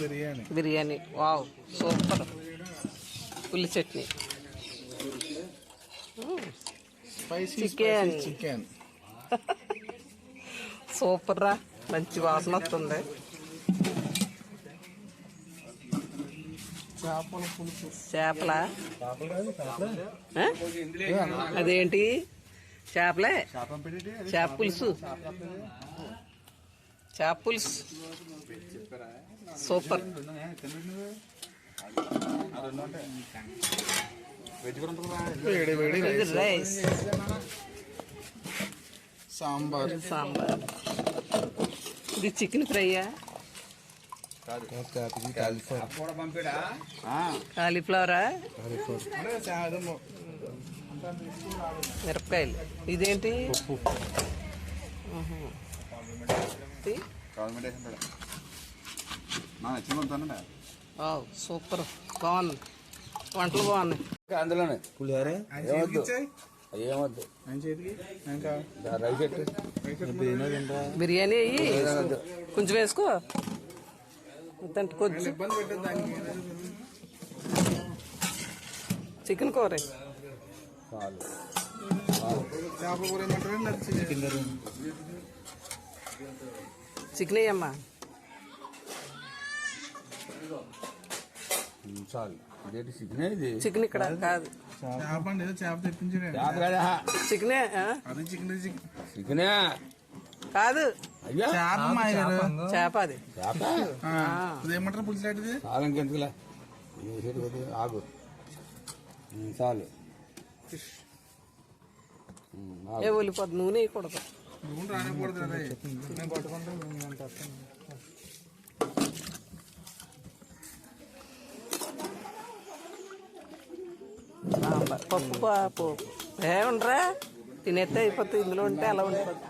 Biryani. Biryani. Wow super. ఉల్లి chutney. Spicy Chicken. Chicken super రా. మంచి వాసన వస్తుంది. చేపల అదేంటి? చేపలే? చేప పులుసు. చేప పులుసు super. Rice rice. Sambar. Sambar. ఇది చికెన్ ఫ్రైయా? కాలీఫ్లవరా? మిరపకాయలు. ఇదేంటి? సూపర్ బాగుంది వంటలు బాగున్నాయి అందులోనే. పులిహోర? ఏమొద్దు. బిర్యానీ అయ్యి కొంచెం వేసుకో. కొంచెం చికెన్ కూర. చికెన్ ఇదేంటి చికెన్ ఇక్కడ కాదు. చేప అండి ఏదో చేప తెప్పించాడు చికెనే ఆ? అది చికెన్ చికెన్ కాదు. అయ్యా. చేప చేప అది? చేప చాలు ఇంకెందుకులే. కొద్దిగా ఆగు. చాలు. ఏ ఒలిపోద్ది నూనె వేయకూడదు. పప్పు పాపు. ఏ ఉండరా? తినేస్తే అయిపోతుంది ఇందులో ఉంటే అలా ఉండిపోతుంది.